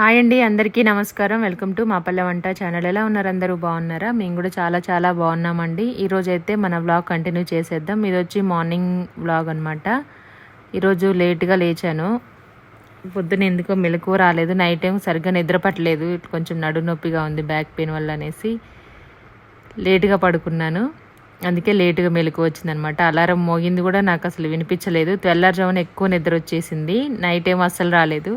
Hi అండి అందరికీ నమస్కారం. వెల్కమ్ టు మా పల్లె వంట ఛానల్. ఎలా ఉన్నారు అందరూ? బాగున్నారా? మేము కూడా చాలా చాలా బాగున్నామండి. ఈరోజైతే మన వ్లాగ్ కంటిన్యూ చేసేద్దాం. ఇది వచ్చి మార్నింగ్ వ్లాగ్ అనమాట ఈరోజు లేట్గా లేచాను. పొద్దున ఎందుకో మెలకు రాలేదు. నైట్ టైం సరిగ్గా నిద్రపట్టలేదు కొంచెం నడు నొప్పిగా ఉంది బ్యాక్ పెయిన్ వల్ల అనేసి లేటుగా పడుకున్నాను. అందుకే లేటుగా మెలకు వచ్చిందనమాట అలారం మోగింది కూడా నాకు అసలు వినిపించలేదు. తెల్లారుజామున ఎక్కువ నిద్ర వచ్చేసింది. నైట్ ఏం అస్సలు రాలేదు.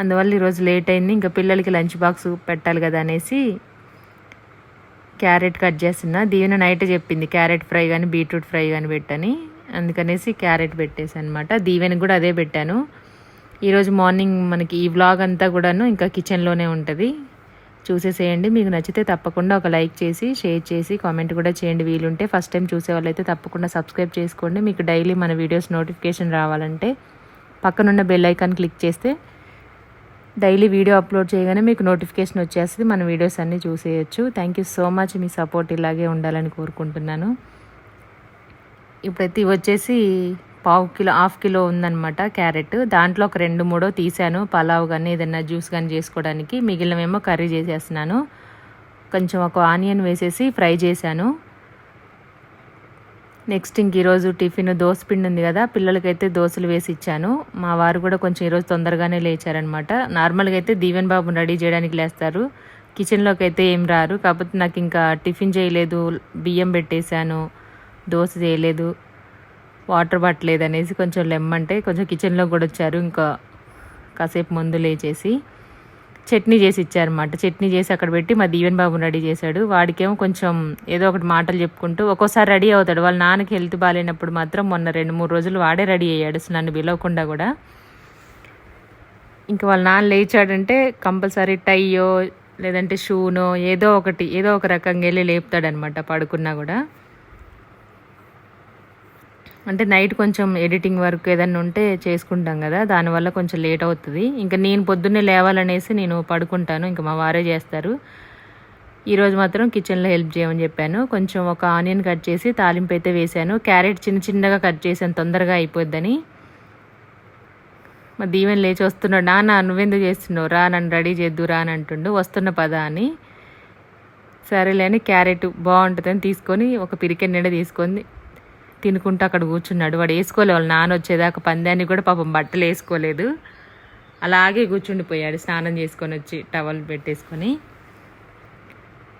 అందువల్ల ఈరోజు లేట్ అయింది. ఇంకా పిల్లలకి లంచ్ బాక్స్ పెట్టాలి కదా అనేసి క్యారెట్ కట్ చేస్తున్నా. దీవెన నైట్ చెప్పింది క్యారెట్ ఫ్రై కానీ బీట్రూట్ ఫ్రై కానీ పెట్టని. అందుకనేసి క్యారెట్ పెట్టేసి అనమాట దీవెనకి కూడా అదే పెట్టాను. ఈరోజు మార్నింగ్ మనకి ఈ వ్లాగ్ అంతా కూడాను ఇంకా కిచెన్లోనే ఉంటుంది. చూసేసేయండి. మీకు నచ్చితే తప్పకుండా ఒక లైక్ చేసి షేర్ చేసి కామెంట్ కూడా చేయండి. వీలుంటే ఫస్ట్ టైం చూసే వాళ్ళైతే తప్పకుండా సబ్స్క్రైబ్ చేసుకోండి. మీకు డైలీ మన వీడియోస్ నోటిఫికేషన్ రావాలంటే పక్కనున్న బెల్ ఐకాన్ క్లిక్ చేస్తే డైలీ వీడియో అప్లోడ్ చేయగానే మీకు నోటిఫికేషన్ వచ్చేస్తుంది. మన వీడియోస్ అన్నీ చూసేయచ్చు. థ్యాంక్ యూ సో మచ్ మీ సపోర్ట్ ఇలాగే ఉండాలని కోరుకుంటున్నాను. ఇప్పుడైతే ఇవి వచ్చేసి పావు కిలో హాఫ్ కిలో ఉందన్నమాట క్యారెట్. దాంట్లో ఒక రెండు మూడో తీసాను పలావ్ కానీ ఏదైనా జ్యూస్ కానీ చేసుకోవడానికి మిగిలినవేమో కర్రీ చేసేస్తున్నాను. కొంచెం ఒక ఆనియన్ వేసేసి ఫ్రై చేశాను. నెక్స్ట్ ఇంక ఈరోజు టిఫిన్ దోశ పిండి ఉంది కదా పిల్లలకైతే దోశలు వేసి ఇచ్చాను. మా వారు కూడా కొంచెం ఈరోజు తొందరగానే లేచారనమాట నార్మల్గా అయితే దీవెన్ బాబుని రెడీ చేయడానికి లేస్తారు. కిచెన్లోకి అయితే ఏం రారు. కాకపోతే నాకు ఇంకా టిఫిన్ చేయలేదు బియ్యం పెట్టేశాను దోశ చేయలేదు వాటర్ పట్టలేదు అనేసి కొంచెం లెమ్మంటే కొంచెం కిచెన్లో కూడా వచ్చారు. ఇంకా కాసేపు ముందు లేచేసి చట్నీ చేసి ఇచ్చారన్నమాట. చట్నీ చేసి అక్కడ పెట్టి మా దీవెన్ బాబుని రెడీ చేశాడు. వాడికేమో కొంచెం ఏదో ఒకటి మాటలు చెప్పుకుంటూ ఒక్కోసారి రెడీ అవుతాడు. వాళ్ళ నాన్నకి హెల్త్ బాగాలేనప్పుడు మాత్రం మొన్న రెండు మూడు రోజులు వాడే రెడీ అయ్యాడు. అసలు నన్ను పిలవకుండా కూడా. ఇంకా వాళ్ళ నాన్న లేచాడంటే కంపల్సరీ టైయో లేదంటే షూనో ఏదో ఒకటి ఏదో ఒక రకంగా వెళ్ళి లేపుతాడనమాట పడుకున్నా కూడా. అంటే నైట్ కొంచెం ఎడిటింగ్ వర్క్ ఏదన్నా ఉంటే చేసుకుంటాం కదా దానివల్ల కొంచెం లేట్ అవుతుంది. ఇంకా నేను పొద్దున్నే లేవాలనేసి నేను పడుకుంటాను ఇంకా మా వారే చేస్తారు. ఈరోజు మాత్రం కిచెన్లో హెల్ప్ చేయమని చెప్పాను. కొంచెం ఒక ఆనియన్ కట్ చేసి తాలింపు అయితే వేశాను. క్యారెట్ చిన్న చిన్నగా కట్ చేసాను తొందరగా అయిపోద్దని. మా దీవెన్ లేచి వస్తున్నాడు. నాన్న నువ్వెందుకు చేస్తున్నావు? రా నన్ను రెడీ చేద్దు రా అని అంటుండు. వస్తున్న పద అని. సరేలేని క్యారెట్ బాగుంటుందని తీసుకొని ఒక పిరికెన్ నిండా తీసుకొని తినుకుంటూ అక్కడ కూర్చున్నాడు. వాడు వేసుకోలే వాళ్ళు నాన్న వచ్చేదాకా పందాన్ని కూడా పాపం బట్టలు వేసుకోలేదు. అలాగే కూర్చుండిపోయాడు స్నానం చేసుకొని వచ్చి టవల్ పెట్టేసుకొని.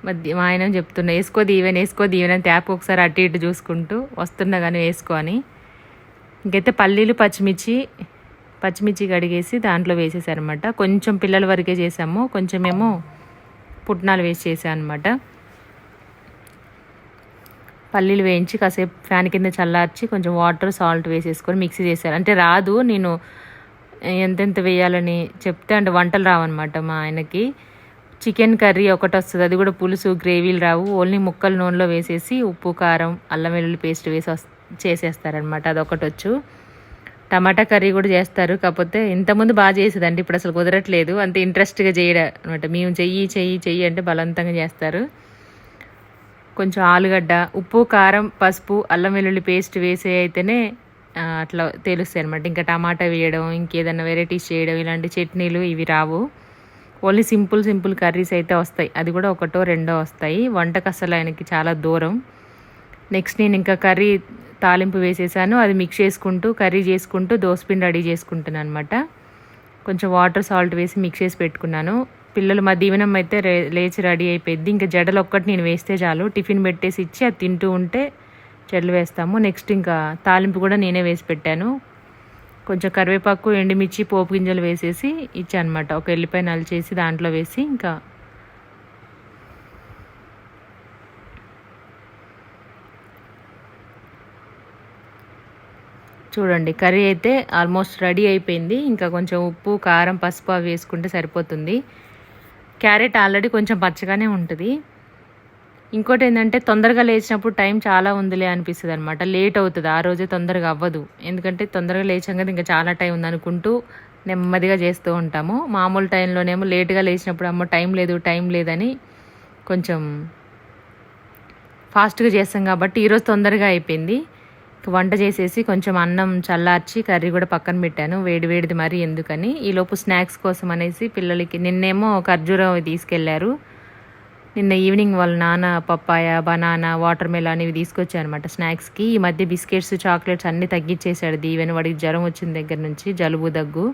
మధ్య మా ఆయన చెప్తున్నా వేసుకో దీవెన వేసుకో దీవెన ట్యాప్ ఒకసారి అటు ఇటు చూసుకుంటూ వస్తున్నా కానీ వేసుకో అని ఇంకైతే పల్లీలు పచ్చిమిర్చి పచ్చిమిర్చి కడిగేసి దాంట్లో వేసేసారనమాట కొంచెం పిల్లల వరకే చేసాము కొంచెమేమో పుట్నాలు వేసి చేసాను అనమాట పల్లీలు వేయించి కాసేపు ఫ్యాన్ కింద చల్లార్చి కొంచెం వాటర్ సాల్ట్ వేసేసుకొని మిక్సీ చేశారు అంటే రాదు నేను ఎంతెంత వేయాలని చెప్తే అంటే వంటలు రావన్నమాట మా ఆయనకి. చికెన్ కర్రీ ఒకటి వస్తుంది అది కూడా పులుసు గ్రేవీలు రావు. ఓన్లీ ముక్కలు నూనెలో వేసేసి ఉప్పు కారం అల్లం వెల్లుల్లి పేస్ట్ వేసి వస్ చేసేస్తారనమాట అదొకటి వచ్చు. టమాటా కర్రీ కూడా చేస్తారు కాకపోతే ఇంతకుముందు బాగా చేసేదండి ఇప్పుడు అసలు కుదరట్లేదు. అంత ఇంట్రెస్ట్గా చేయడం అనమాట మేము చెయ్యి చెయ్యి చెయ్యి అంటే బలవంతంగా చేస్తారు. కొంచెం ఆలుగడ్డ ఉప్పు కారం పసుపు అల్లం వెల్లుల్లి పేస్ట్ వేసే అయితేనే అట్లా తెలుస్తాయి అనమాట ఇంకా టమాటా వేయడం ఇంకేదైనా వెరైటీస్ చేయడం ఇలాంటి చట్నీలు ఇవి రావు. ఓన్లీ సింపుల్ సింపుల్ కర్రీస్ అయితే వస్తాయి. అది కూడా ఒకటో రెండో వస్తాయి. వంటకు అసలు ఆయనకి చాలా దూరం. నెక్స్ట్ నేను ఇంకా కర్రీ తాలింపు వేసేసాను. అది మిక్స్ చేసుకుంటూ కర్రీ చేసుకుంటూ దోసపిండి రెడీ చేసుకుంటున్నాను అనమాట కొంచెం వాటర్ సాల్ట్ వేసి మిక్స్ చేసి పెట్టుకున్నాను. పిల్లలు మా దీవెనం అయితే రే- లేచి రెడీ అయిపోయింది. ఇంకా జడలు ఒక్కటి నేను వేస్తే చాలు. టిఫిన్ పెట్టేసి ఇచ్చి అది తింటూ ఉంటే జడలు వేస్తాము. నెక్స్ట్ ఇంకా తాలింపు కూడా నేనే వేసి పెట్టాను. కొంచెం కరివేపాకు ఎండుమిర్చి పోపు గింజలు వేసేసి ఇచ్చాను అనమాట ఒక ఎల్లిపాయ నలిచేసి దాంట్లో వేసి ఇంకా చూడండి కర్రీ అయితే ఆల్మోస్ట్ రెడీ అయిపోయింది. ఇంకా కొంచెం ఉప్పు కారం పసుపు అవి వేసుకుంటే సరిపోతుంది. క్యారెట్ ఆల్రెడీ కొంచెం పచ్చగానే ఉంటుంది. ఇంకోటి ఏంటంటే తొందరగా లేచినప్పుడు టైం చాలా ఉందిలే అనిపిస్తుంది అనమాట లేట్ అవుతుంది. ఆ రోజే తొందరగా అవ్వదు. ఎందుకంటే తొందరగా లేచాం కదా ఇంకా చాలా టైం ఉంది అనుకుంటూ నెమ్మదిగా చేస్తూ ఉంటాము. మామూలు టైంలోనేమో లేట్గా లేచినప్పుడు అమ్మో టైం లేదు టైం లేదని కొంచెం ఫాస్ట్గా చేస్తాం కాబట్టి ఈరోజు తొందరగా అయిపోయింది. వంట చేసేసి కొంచెం అన్నం చల్లార్చి కర్రీ కూడా పక్కన పెట్టాను. వేడి వేడిది మరీ ఎందుకని. ఈలోపు స్నాక్స్ కోసం అనేసి పిల్లలకి నిన్నేమో ఖర్జూరం తీసుకెళ్ళారు. నిన్న ఈవినింగ్ వాళ్ళ నాన్న పప్పాయ బనానా వాటర్ మెలాన్ ఇవి తీసుకొచ్చాయనమాట స్నాక్స్కి ఈ మధ్య బిస్కెట్స్ చాక్లెట్స్ అన్నీ తగ్గించేశాడు దీవెన. వాడికి జ్వరం వచ్చిన దగ్గర నుంచి జలుబు దగ్గు.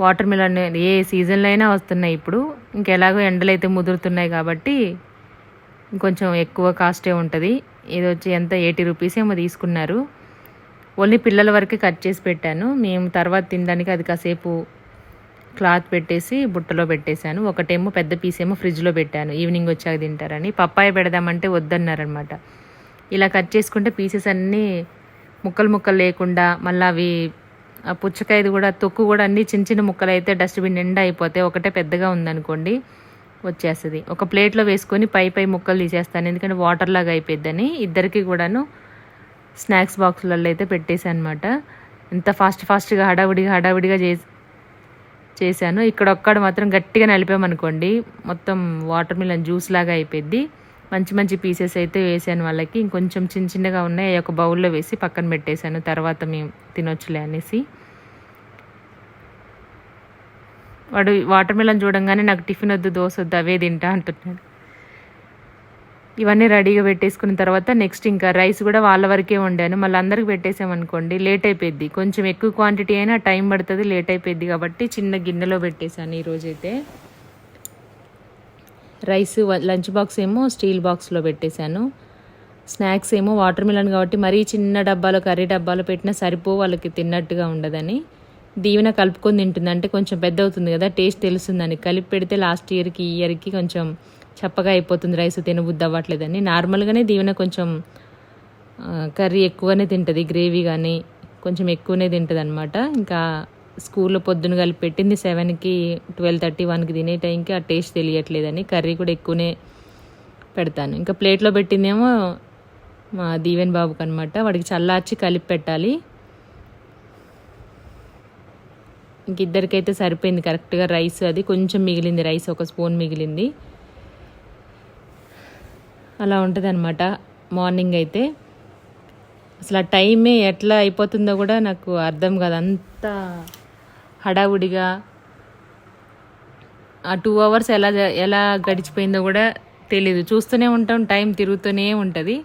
వాటర్ మిలన్ ఏ సీజన్లో అయినా వస్తున్నాయి ఇప్పుడు. ఇంకెలాగో ఎండలు అయితే ముదురుతున్నాయి కాబట్టి ఇంకొంచెం ఎక్కువ కాస్టే ఉంటుంది. ఇది వచ్చి ఎంత ఎయిటీ రూపీస్ ఏమో తీసుకున్నారు. ఓన్లీ పిల్లల వరకే కట్ చేసి పెట్టాను. మేము తర్వాత తినడానికి అది కాసేపు క్లాత్ పెట్టేసి బుట్టలో పెట్టేశాను. ఒకటేమో పెద్ద పీస్ ఏమో ఫ్రిడ్జ్లో పెట్టాను. ఈవినింగ్ వచ్చాక తింటారని. పప్పాయ పెడదామంటే వద్దన్నారనమాట ఇలా కట్ చేసుకుంటే పీసెస్ అన్నీ ముక్కలు ముక్కలు లేకుండా మళ్ళీ అవి ఆ పుచ్చకాయది కూడా తొక్కు కూడా అన్ని చిన్న చిన్న ముక్కలు అయితే డస్ట్బిన్ నిండా అయిపోతే ఒకటే పెద్దగా ఉందనుకోండి. వచ్చేస్తుంది. ఒక ప్లేట్లో వేసుకొని పై పై ముక్కలు తీసేస్తాను. ఎందుకంటే వాటర్ లాగా అయిపోయిద్దని ఇద్దరికి కూడాను స్నాక్స్ బాక్సులలో అయితే పెట్టేశాను అనమాట ఎంత ఫాస్ట్ ఫాస్ట్గా హడావిడిగా హడావిడిగా చేసి చేశాను. ఇక్కడ ఒక్కడ మాత్రం గట్టిగా నలిపామనుకోండి మొత్తం వాటర్ మిలన్ జ్యూస్ లాగా అయిపోయింది మంచి మంచి పీసెస్ అయితే వేసాను వాళ్ళకి. ఇంకొంచెం చిన్న చిన్నగా ఉన్నాయి. ఒక బౌల్లో వేసి పక్కన పెట్టేశాను. తర్వాత మేము తినొచ్చులే అనేసి. వాడు వాటర్ మిలన్ చూడంగానే నాకు టిఫిన్ వద్దు దోశ వద్దు అవే తింటా అంటున్నాడు. ఇవన్నీ రెడీగా పెట్టేసుకున్న తర్వాత నెక్స్ట్ ఇంకా రైస్ కూడా వాళ్ళ వరకే వండాను. మళ్ళీ అందరికి పెట్టేసామనుకోండి లేట్ అయిపోద్ది కొంచెం ఎక్కువ క్వాంటిటీ అయినా టైం పడుతుంది లేట్ అయిపోయింది కాబట్టి చిన్న గిన్నెలో పెట్టేశాను ఈరోజైతే. రైస్ లంచ్ బాక్స్ ఏమో స్టీల్ బాక్స్లో పెట్టేశాను. స్నాక్స్ ఏమో వాటర్ మిలన్ కాబట్టి మరీ చిన్న డబ్బాలో కర్రీ డబ్బాలో పెట్టినా సరిపో వాళ్ళకి తిన్నట్టుగా ఉండదని. దీవెన కలుపుకొని తింటుంది. అంటే కొంచెం పెద్ద అవుతుంది కదా టేస్ట్ తెలుస్తుందని. కలిపి పెడితే లాస్ట్ ఇయర్కి ఈ ఇయర్కి కొంచెం చప్పగా అయిపోతుంది రైస్ తినబుద్ది అవ్వట్లేదని. నార్మల్గానే దీవెన కొంచెం కర్రీ ఎక్కువనే తింటుంది గ్రేవీ కానీ కొంచెం ఎక్కువనే తింటుంది అనమాట ఇంకా స్కూల్లో పొద్దున కలిపి పెట్టింది సెవెన్కి ట్వెల్వ్ థర్టీ వన్కి తినే టైంకి ఆ టేస్ట్ తెలియట్లేదని. కర్రీ కూడా ఎక్కువనే పెడతాను. ఇంకా ప్లేట్లో పెట్టిందేమో మా దీవెన్ బాబుకి అనమాట వాడికి చల్లార్చి కలిపి పెట్టాలి. ఇంక ఇద్దరికైతే సరిపోయింది. కరెక్ట్గా రైస్ అది కొంచెం మిగిలింది. రైస్ ఒక స్పూన్ మిగిలింది. అలా ఉంటుంది అనమాట మార్నింగ్ అయితే అసలు ఆ టైమే ఎట్లా అయిపోతుందో కూడా నాకు అర్థం కాదు. అంత హడావుడిగా ఆ టూ అవర్స్ ఎలా ఎలా గడిచిపోయిందో కూడా తెలీదు. చూస్తూనే ఉంటాం. టైం తిరుగుతూనే ఉంటుంది.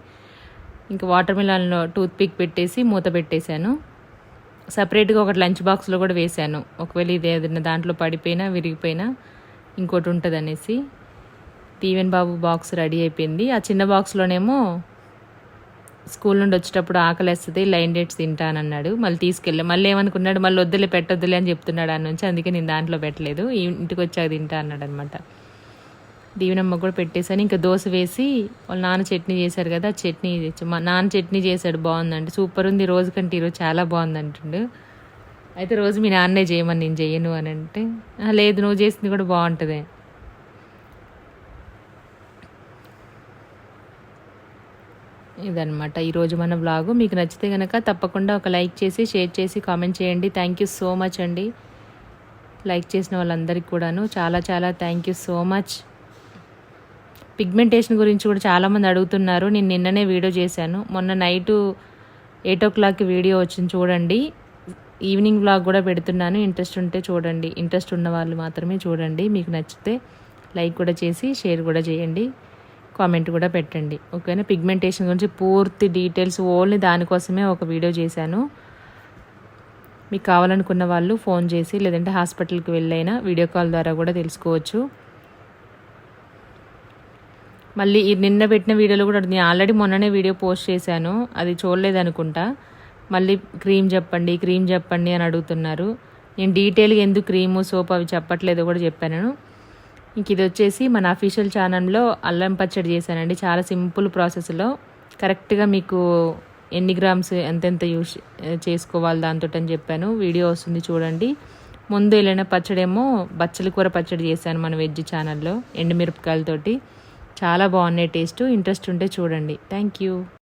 ఇంకా వాటర్ మిలాన్లో టూత్ పిక్ పెట్టేసి మూత పెట్టేశాను. సపరేట్గా ఒకటి లంచ్ బాక్స్లో కూడా వేశాను. ఒకవేళ ఇది ఏదైనా దాంట్లో పడిపోయినా విరిగిపోయినా ఇంకోటి ఉంటుంది అనేసి టీవెన్ బాబు బాక్స్ రెడీ అయిపోయింది. ఆ చిన్న బాక్స్లోనేమో స్కూల్ నుండి వచ్చేటప్పుడు ఆకలేస్తుంది లైన్ డేట్స్ తింటానన్నాడు. మళ్ళీ తీసుకెళ్ళి మళ్ళీ ఏమనుకున్నాడు మళ్ళీ వద్దులే పెట్టొద్దులే అని చెప్తున్నాడు ఆ నుంచి అందుకే నేను దాంట్లో పెట్టలేదు. ఇంటికి వచ్చాక తింటా అన్నాడు అనమాట దీవెనమ్మ కూడా పెట్టేశాను. ఇంకా దోశ వేసి వాళ్ళ నాన్న చట్నీ చేశారు కదా చట్నీ మా నాన్న చట్నీ చేశాడు బాగుందండి సూపర్ ఉంది రోజు కంటే ఈరోజు చాలా బాగుంది అంటుండు. అయితే రోజు మీ నాన్నే చేయమని నేను చేయను అని అంటే లేదు నువ్వు చేసింది కూడా బాగుంటుంది. ఇదనమాట ఈరోజు మన బ్లాగు మీకు నచ్చితే కనుక తప్పకుండా ఒక లైక్ చేసి షేర్ చేసి కామెంట్ చేయండి. థ్యాంక్ యూ సో మచ్ అండి. లైక్ చేసిన వాళ్ళందరికీ కూడాను చాలా చాలా thank you so much pigmentation గురించి కూడా చాలామంది అడుగుతున్నారు. నేను నిన్ననే వీడియో చేశాను. మొన్న నైటు ఎయిట్ ఓ క్లాక్కి వీడియో వచ్చింది చూడండి. ఈవినింగ్ బ్లాగ్ కూడా పెడుతున్నాను. ఇంట్రెస్ట్ ఉంటే చూడండి. ఇంట్రెస్ట్ ఉన్న వాళ్ళు మాత్రమే చూడండి. మీకు నచ్చితే లైక్ కూడా చేసి షేర్ కూడా చేయండి. కామెంట్ కూడా పెట్టండి. ఓకేనా? పిగ్మెంటేషన్ గురించి పూర్తి డీటెయిల్స్ ఓన్లీ దానికోసమే ఒక వీడియో చేశాను. మీకు కావాలనుకున్న వాళ్ళు ఫోన్ చేసి లేదంటే హాస్పిటల్కి వెళ్ళైనా వీడియో కాల్ ద్వారా కూడా తెలుసుకోవచ్చు. మళ్ళీ నిన్న పెట్టిన వీడియోలో కూడా నేను ఆల్రెడీ మొన్ననే వీడియో పోస్ట్ చేశాను. అది చూడలేదు అనుకుంటా మళ్ళీ క్రీమ్ చెప్పండి క్రీమ్ చెప్పండి అని అడుగుతున్నారు. నేను డీటెయిల్గా ఎందుకు క్రీము సోప్ అవి చెప్పట్లేదు కూడా చెప్పాను. ఇంక ఇది వచ్చేసి మన అఫీషియల్ ఛానల్లో అల్లం పచ్చడి చేశానండి. చాలా సింపుల్ ప్రాసెస్లో. కరెక్ట్గా మీకు ఎన్ని గ్రామ్స్ ఎంతెంత యూస్ చేసుకోవాలి దాంతో అని చెప్పాను. వీడియో వస్తుంది చూడండి. ముందు వెళ్ళిన పచ్చడేమో బచ్చలి కూర పచ్చడి చేశాను మన వెజ్ ఛానల్లో ఎండుమిరపకాయలతోటి చాలా బాగున్నాయి టేస్ట్. ఇంట్రెస్ట్ ఉంటే చూడండి. Thank you.